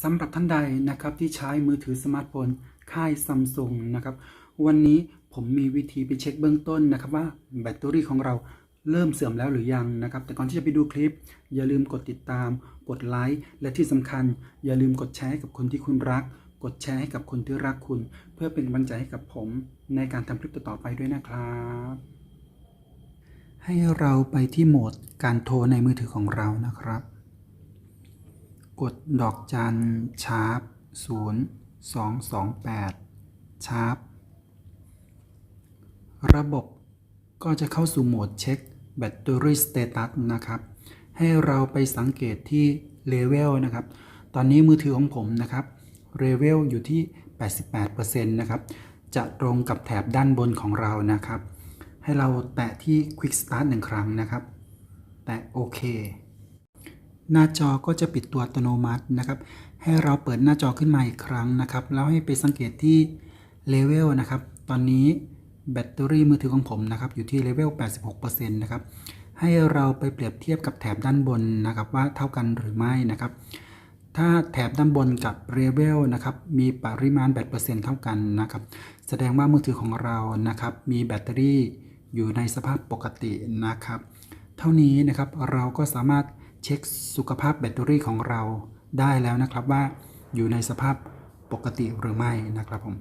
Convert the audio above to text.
สำหรับท่านใดนะครับที่ใช้มือถือสมาร์ทโฟนค่ายซัมซุงนะครับ วันนี้ผมมีวิธีไปเช็คเบื้องต้นนะครับว่าแบตเตอรี่ของเราเริ่มเสื่อมแล้วหรือยังนะครับ แต่ก่อนที่จะไปดูคลิป อย่าลืมกดติดตาม กดไลค์และที่สำคัญ อย่าลืมกดแชร์ให้กับคนที่คุณรัก กดแชร์ให้กับคนที่รักคุณ เพื่อเป็นกำลังใจให้กับผมในการทำคลิปต่อๆไปด้วยนะครับให้เราไปที่โหมดการโทรในมือถือของเรานะครับ กดดอกจันชาร์ป0 2 2 8ชาร์ประบบก็จะเข้าสู่โหมดเช็คแบตเตอรี่สเตตัสนะครับ ให้เราไปสังเกตที่เลเวลนะครับ ตอนนี้มือถือของผมนะครับเลเวลอยู่ที่ 88%นะครับ จะตรงกับแถบด้านบนของเรานะครับ ให้เราแตะที่ Quick Start หนึ่งครั้งนะครับ แตะโอเค หน้าจอก็จะปิดตัวอัตโนมัตินะครับ ให้เราเปิดหน้าจอขึ้นมาอีกครั้งนะครับ แล้วให้ไปสังเกตที่เลเวลนะครับ ตอนนี้แบตเตอรี่มือถือของผมนะครับ อยู่ที่เลเวล 86%นะครับ ให้เราไปเปรียบเทียบกับแถบด้านบนนะครับ ว่าเท่ากันหรือไม่นะครับ ถ้าแถบด้านบนกับเลเวลนะครับ มีปริมาณแบตเปอร์เซ็นต์เท่ากันนะครับ แสดงว่ามือถือของเรานะครับ มีแบตเตอรี่อยู่ในสภาพปกตินะครับ เท่านี้นะครับเราก็สามารถ เช็คสุขภาพแบตเตอรี่ของเราได้แล้วนะครับว่าอยู่ในสภาพปกติหรือไม่นะครับผม